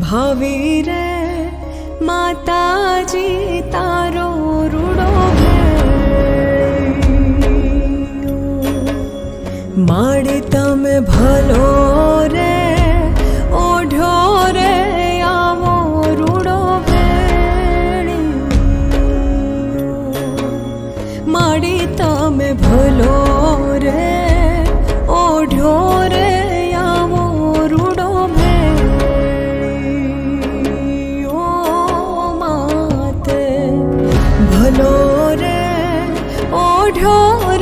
ભાવી રે, માતાજી, તારો રૂડો માડે તમે ભલો રે, ઓઢો રે, આવો રૂડો માડી તમે ભલો રે માતે ભલો રે ઓઢો રે